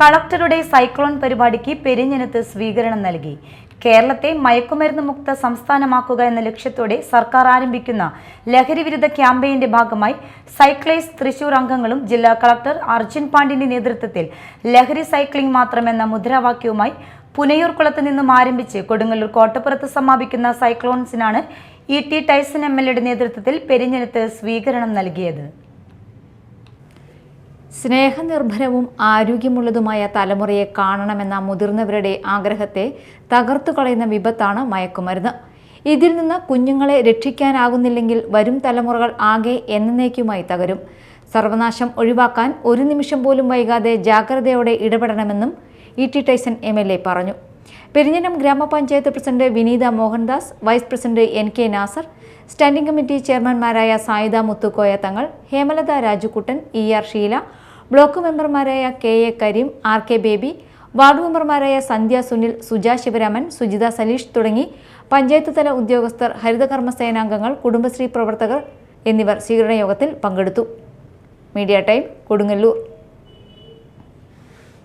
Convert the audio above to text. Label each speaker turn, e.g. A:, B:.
A: കളക്ടറുടെ സൈക്ലോൺ പരിപാടിക്ക് പെരിഞ്ഞനത്ത് സ്വീകരണം നൽകി. കേരളത്തെ മയക്കുമരുന്ന് മുക്ത സംസ്ഥാനമാക്കുക എന്ന ലക്ഷ്യത്തോടെ സർക്കാർ ആരംഭിക്കുന്ന ലഹരിവിരുദ്ധ ക്യാമ്പയിന്റെ ഭാഗമായി സൈക്ലേസ് തൃശൂർ അംഗങ്ങളും ജില്ലാ കളക്ടർ അർജുൻ പാണ്ഡ്യന്റെ നേതൃത്വത്തിൽ ലഹരി സൈക്ലിംഗ് മാത്രമെന്ന മുദ്രാവാക്യവുമായി പുനയൂർക്കുളത്ത് നിന്നും ആരംഭിച്ച് കൊടുങ്ങല്ലൂർ കോട്ടപ്പുറത്ത് സമാപിക്കുന്ന സൈക്ലോൺസിനാണ് E T Tyson M L നേതൃത്വത്തിൽ പെരിഞ്ഞനത്ത് സ്വീകരണം നൽകിയത്.
B: സ്നേഹനിർഭരവും ആരോഗ്യമുള്ളതുമായ തലമുറയെ കാണണമെന്ന മുതിർന്നവരുടെ ആഗ്രഹത്തെ തകർത്തു കളയുന്ന വിപത്താണ് മയക്കുമരുന്ന്. ഇതിൽ നിന്ന് കുഞ്ഞുങ്ങളെ രക്ഷിക്കാനാകുന്നില്ലെങ്കിൽ വരും തലമുറകൾ ആകെ എന്നേക്കുമായി തകരും. സർവനാശം ഒഴിവാക്കാൻ ഒരു നിമിഷം പോലും വൈകാതെ ജാഗ്രതയോടെ ഇടപെടണമെന്നും E T Tyson M L A പറഞ്ഞു. പെരിഞ്ഞനം ഗ്രാമപഞ്ചായത്ത് president Vineetha Mohandas vice president N K Nasar standing committee ചെയർമാൻമാരായ സായുധ Muthukoya Thangal Hemalatha Rajukuttan E R Sheela block മെമ്പർമാരായ K A Kareem R K Baby ward മെമ്പർമാരായ സന്ധ്യ സുനിൽ സുജ ശിവരാമൻ സുജിത സലീഷ് തുടങ്ങി പഞ്ചായത്ത് തല ഉദ്യോഗസ്ഥർ ഹരിതകർമ്മ സേനാംഗങ്ങൾ കുടുംബശ്രീ പ്രവർത്തകർ എന്നിവർ സ്വീകരണ യോഗത്തിൽ പങ്കെടുത്തു. Media time Kodungallur.